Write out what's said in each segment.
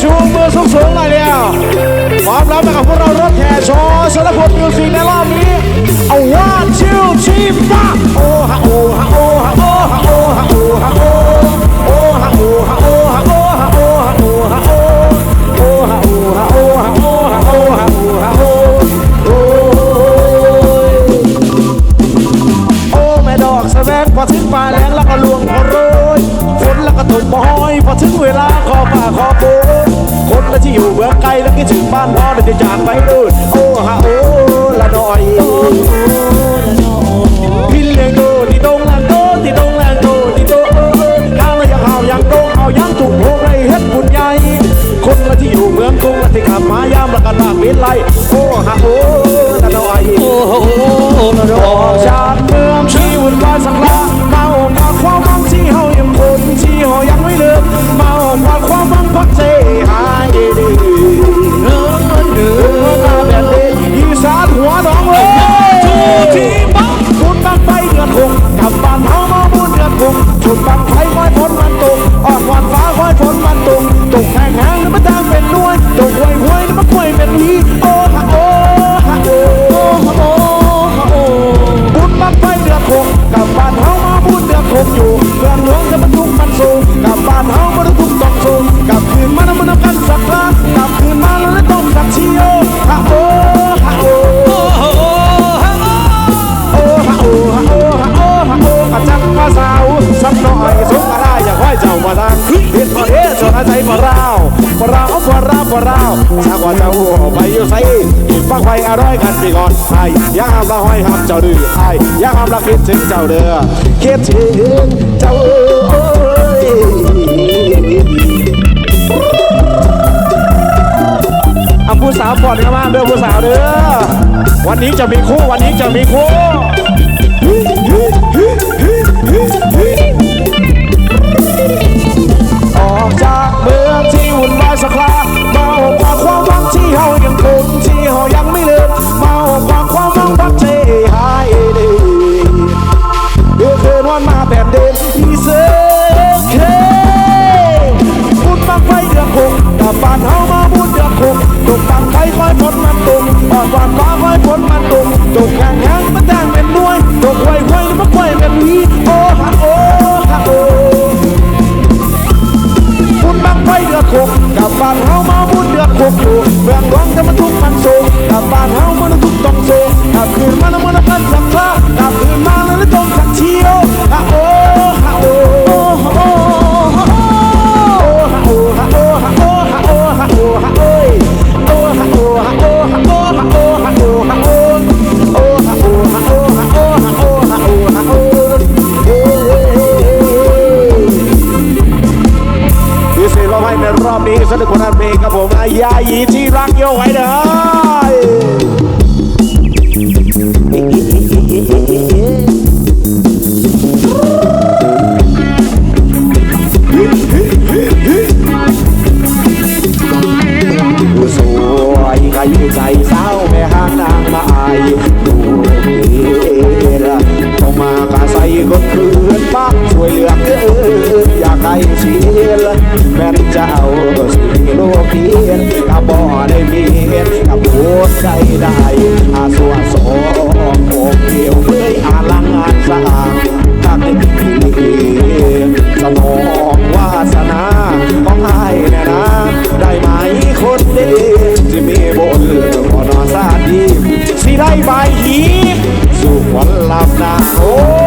ชูมือสูงสูงหน่อยเดียวพร้อมแล้วไปกับพวกเรารถแห่โชว์สารพัดมิวสิกในรอบนี้เอาว่าชิวชีฟ้าโอ้ฮะโอ้ฮะโอ้ฮะโอ้ฮะโอ้ฮะโอ้ฮะโอ้ ดโอ้ฮะโอ้ละหน่อยพี่เลี้ยงดูที่ตรงลางโตที่ตรงลางโตที่โตเออเออข้างละยังเอายังโตเอายังถูกโผล่ไรเฮ็ดบุญใหญ่คนละที่อยู่เมืองกรุงละที่ขับมายามล้วก็ลากบินไล่โอ้ฮะโอ้ละหน่อยโอ้ฮะโหละดอออกจากเมืองที่วุ่นวายสักลา อยฝนมันตกออกวันฟ้าคอยฝนมันตกตกแห้งแห้งแล้วมันทางเป็นนวลตกห้วยห้วยแล้วมันกล้วยเป็นนี้ นไปก่อนไอ้อยังห้ามละห้อยห้ามเจ้าดื้อไอ้อยังห้ามละคิดถึงเจ้าเด้อคิดถึงเจ้าเอ้ยเอาผู้สาวปลอดกันมาเด้อผู้สาวเด้อวันนี้จะมีคู่วันนี้จะมีคู่ มืองร้องจะมันทุกข์มันโศกกลับบ้านเฮามันทุกต้องโศกกลับคืนมาแล้วมันกันสักครากลับคืนมาแล้วต้องสักเชียวฮะโอ้ฮะโอ้โอ้ฮะโอ้ฮะโอ้ฮะโอ้ฮะโอ้ฮะโอ้ฮะโอ้ฮะโอ้โอ้ฮะโอ้ฮะโอ้ฮะโอ้ฮะโอ้ฮะโอ้ฮะโอ้โอ้ฮะโอ้ฮะโอ้ฮะโอ้ฮะโอ้ฮะโอ้ฮะโอ้เอ้ยพิเศษเราให้ในรอบนี้สนุกกว่านั้นเพลงกับผมอายายีที่รักโยกไว้ โครใจได้อาสวะสองโอกเดียวเลยอาลังอานสร้างทักที่สนองวาสนาของไอ้แน่นะได้ไหมคนดีที่มีบนพอนอนซาดีสิได้ใบหีสู่ขวันลับนาโอ้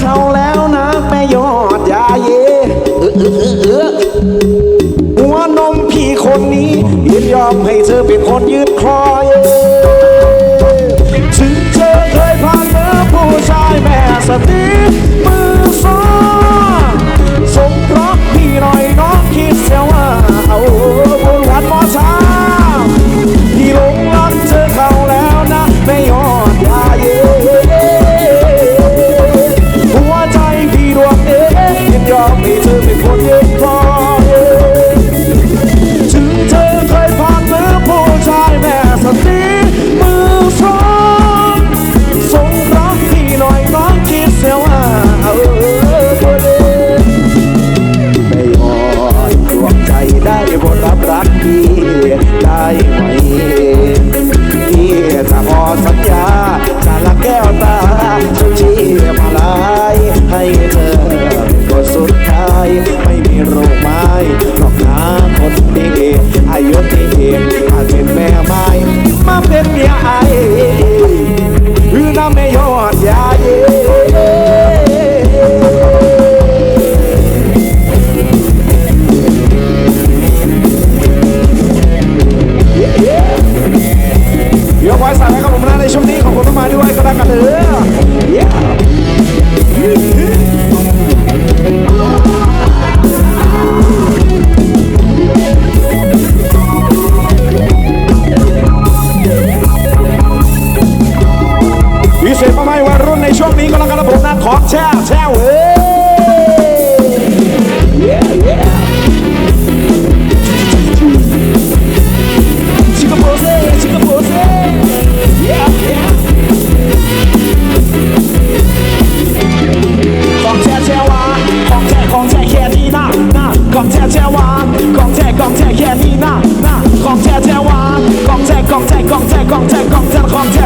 เขาแล้ว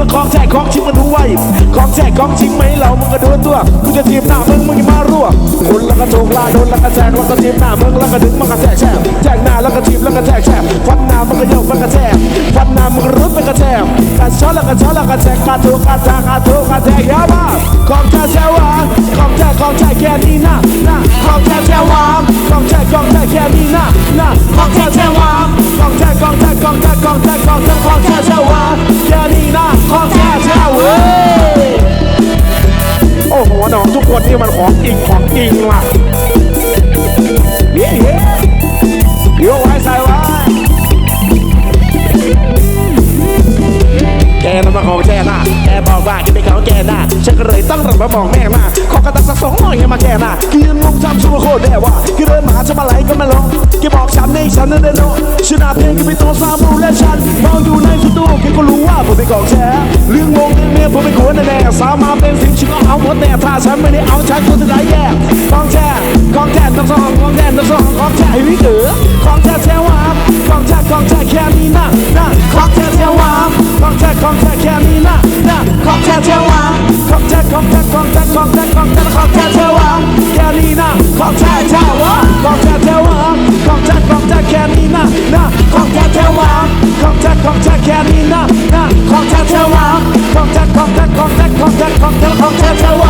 ไว้คุณน่ะของแท้ของจริงมึงดูไว้ของแท้ของจริงไหมเรามึงก็ดูตัวกูจะทีมหน้ามึงมึงอย่ามารั่วคนละกระโจกลาโดนละกระแจกแล้วก็ทีมหน้ามึงแล้วก็ดึงมันกระแทกแช่แจกหน้าแล้วก็ทีมแล้วก็แทกแช่ฟันหน้ามันก็โยกมันกระแทกฟันหน้ามันก็รุดมันกระแทกการช้อนแล้วก็ช้อนแล้วก็แทกการถูกการทางการถูกการแทกยาวมาของแท้แช่วาของแท้ของแท้แค่นี้นะนะของแท้แช่วาของแท้ของแท้แค่นี้นะนะของแท้แช่วาของแท้ ของแท้ของแท้ของแท้ของแท้ชาวาแค่นี้นะของแท้ชาวเว้ยโอ้โหน้องทุกคนนี่มันของจริงของจริงว่ะ เป็นของแกน่ะฉันก็เลยตั้งรับมาบอกแม่มาขอกระตักสักสองหน่อยให้มาแก่น่ะคือยืนงงทำชั่วโคตรแน่ว่าคือเดินมาหาฉันมาไหลก็ไม่ลงแกบอกฉันในฉันนั่นเดนโนฉันอาเพียงแค่เป็นตัวสามูและฉันมองอยู่ในสตูแกก็รู้ว่าผมเป็นของแท้เรื่องงงเรื่องเมียผมเป็นคนแน่สาวมาเป็นสิ่งฉันก็เอาหมดแน่ถ้าฉันไม่ได้เอาฉันก็จะได้แย่ของแท้ของแท้ต้องสองของแท้ต้องสองของแท้ให้วิเตอของแท้แท้วาของแท้ของแท้แค่นี้นะนะของแท้แท้วาของแท้ของแท้แค่นี้นะนะของแท้แท้วา ของแท้ของแท้ของแท้ของแท้ของแท้ของแท้แท้วาแคนี้นะของแท้เท้วาของแท้เท้วาของแท้ของแท้แค่นี้นะนะของแท้เท้วาของแท้ของแท้แค่นี้นะนะของแท้เทวาของแท้ของแท้ของแท้ของแท้ของแท้ของแท้เท้วา